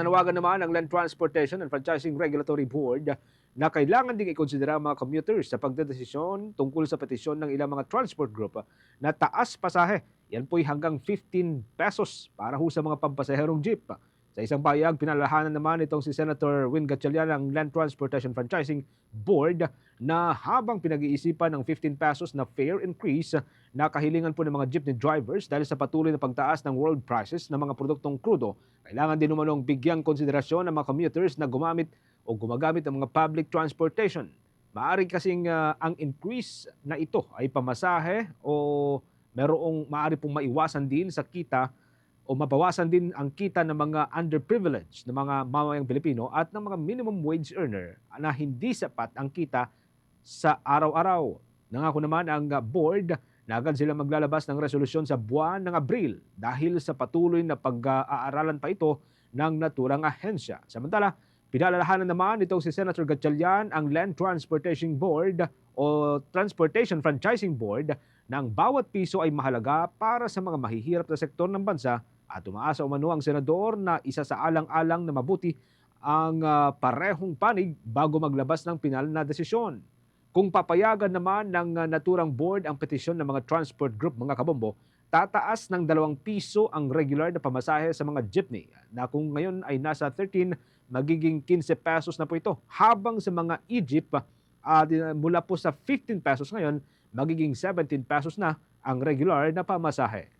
Nanawagan naman ang Land Transportation and Franchising Regulatory Board na kailangan ding ikonsidera ang mga commuters sa pagdedesisyon tungkol sa petisyon ng ilang mga transport group na taas pasahe. Yan po'y hanggang 15 pesos para ho sa mga pampasaherong jeep. Sa isang bayag, pinalalahanan naman itong si Senator Win Gatchalian ng Land Transportation Franchising Board na habang pinag-iisipan ng 15 pesos na fare increase na kahilingan po ng mga jeepney drivers dahil sa patuloy na pagtaas ng world prices ng mga produktong krudo, kailangan din umanong bigyang konsiderasyon ng mga commuters na gumamit o gumagamit ng mga public transportation. Maari kasing ah, ang increase na ito ay pamasahe o merong maari pong maiwasan din sa kita o mabawasan din ang kita ng mga underprivileged na mga mamayang Pilipino at ng mga minimum wage earner na hindi sapat ang kita sa araw-araw. Nangako naman ang board na agad sila maglalabas ng resolusyon sa buwan ng Abril dahil sa patuloy na pag-aaralan pa ito ng naturang ahensya. Samantala, pinalalahanan naman itong si Senator Gatchalian ang Land Transportation Board o Transportation Franchising Board ng bawat piso ay mahalaga para sa mga mahihirap na sektor ng bansa at umaasa umano ang senador na isa sa alang-alang na mabuti ang ah, parehong panig bago maglabas ng pinal na desisyon. Kung papayagan naman ng ah, naturang board ang petisyon ng mga transport group mga kabombo, tataas ng dalawang piso ang regular na pamasahe sa mga jeepney na kung ngayon ay nasa 13, magiging 15 pesos na po ito. Habang sa mga e-jeep, di- mula po sa 15 pesos ngayon, magiging 17 pesos na ang regular na pamasahe.